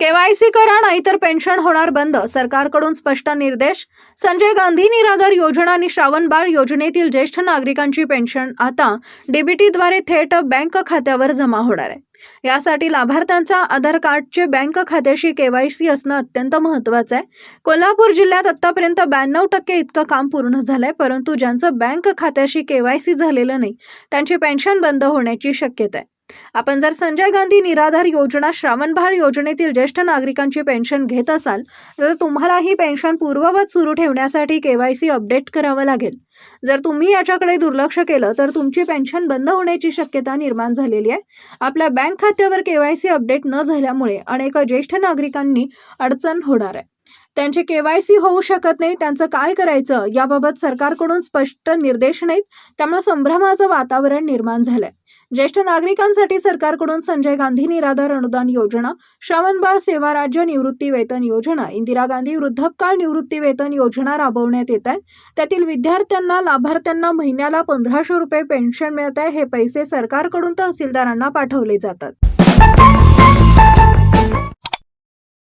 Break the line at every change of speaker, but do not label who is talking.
KYC करा नाहीतर pension होणार बंद सरकारकडून स्पष्ट निर्देश. संजय गांधी निराधार योजना आणि श्रावणबाळ योजनेतील ज्येष्ठ नागरिकांची पेन्शन आता डीबीटीद्वारे थेट बँक खात्यावर जमा होणार आहे. यासाठी लाभार्थ्यांचा आधार कार्डचे बँक खात्याशी केवायसी असणं अत्यंत महत्त्वाचं आहे. कोल्हापूर जिल्ह्यात आतापर्यंत ब्याण्णव टक्के इतकं काम पूर्ण झालंय परंतु ज्यांचं बँक खात्याशी केवायसी झालेलं नाही त्यांची पेन्शन बंद होण्याची शक्यता आहे. आपण जर संजय गांधी निराधार योजना श्रावणबाळ योजनेतील ज्येष्ठ नागरिकांची पेन्शन घेत असाल तर तुम्हाला ही पेन्शन पूर्ववत सुरू ठेवण्यासाठी केवायसी अपडेट करावं लागेल. जर तुम्ही याच्याकडे दुर्लक्ष केलं तर तुमची पेन्शन बंद होण्याची शक्यता निर्माण झालेली आहे. आपल्या बँक खात्यावर केवायसी अपडेट न झाल्यामुळे अनेक ज्येष्ठ नागरिकांनी अडचण होणार आहे. त्यांचे केवायसी होऊ शकत नाही त्यांचं काय करायचं? याबाबत सरकारकडून स्पष्ट निर्देश नाहीत. त्यामुळे संभ्रमाचं वातावरण निर्माण झालंय. ज्येष्ठ नागरिकांसाठी सरकारकडून संजय गांधी निराधार अनुदान योजना श्रावणबाळ सेवा राज्य निवृत्ती वेतन योजना इंदिरा गांधी वृद्धपकाळ निवृत्ती वेतन योजना राबवण्यात येत आहे. त्यातील विद्यार्थ्यांना लाभार्थ्यांना महिन्याला पंधराशे रुपये पेन्शन मिळत आहे. हे पैसे सरकारकडून तहसीलदारांना पाठवले जातात.